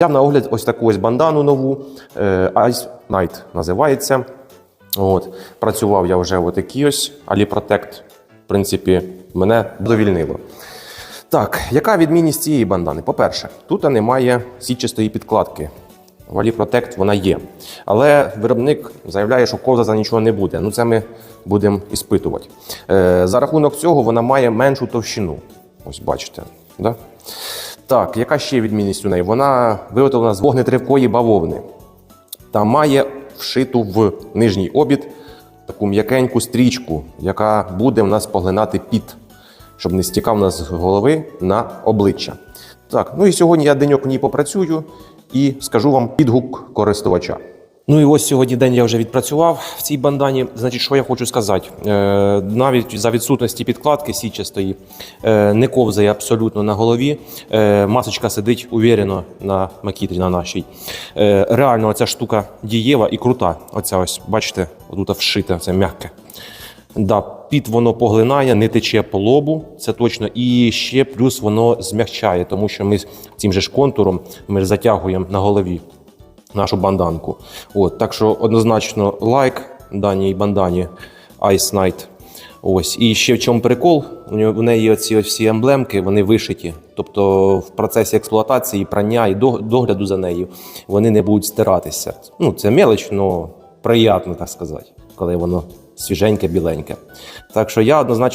Взяв на огляд ось таку ось бандану нову, е, Ice Night називається. От. Працював я вже отакий ось Aliprotect. В принципі, мене задовільнило. Так, яка відмінність цієї бандани? По-перше, тут немає сітчастої підкладки. В Aliprotect вона є. Але виробник заявляє, що ковза за нічого не буде. Ну, це ми будемо іспитувати. Е, за рахунок цього вона має меншу товщину. Ось бачите. Да? Так, яка ще відмінність у неї? Вона виготовлена з вогнетривкої бавовни та має вшиту в нижній обід таку м'якеньку стрічку, яка буде в нас поглинати піт, щоб не стікав нас з голови на обличчя. Так, ну і сьогодні я деньок в ній попрацюю і скажу вам підгук користувача. Ну і ось сьогодні день я вже відпрацював в цій бандані. Значить, що я хочу сказати? Е, навіть за відсутності підкладки січастої е, не ковзає абсолютно на голові. Е, масочка сидить увірено на макітрі на нашій. Реально, ця штука дієва і крута. Оця ось, бачите, отут вшите, це м'яке. Да, піт воно поглинає, не тече по лобу, це точно. І ще плюс воно змягчає, тому що ми цим же ж контуром ми затягуємо на голові нашу банданку. От, так що однозначно лайк даній бандані Ice Night. Ось. І ще в чому прикол, у неї оці всі емблемки, вони вишиті. Тобто в процесі експлуатації, прання і догляду за нею вони не будуть стиратися. Ну, це мелоч, але приємно, так сказати, коли воно свіженьке, біленьке. Так що я однозначно.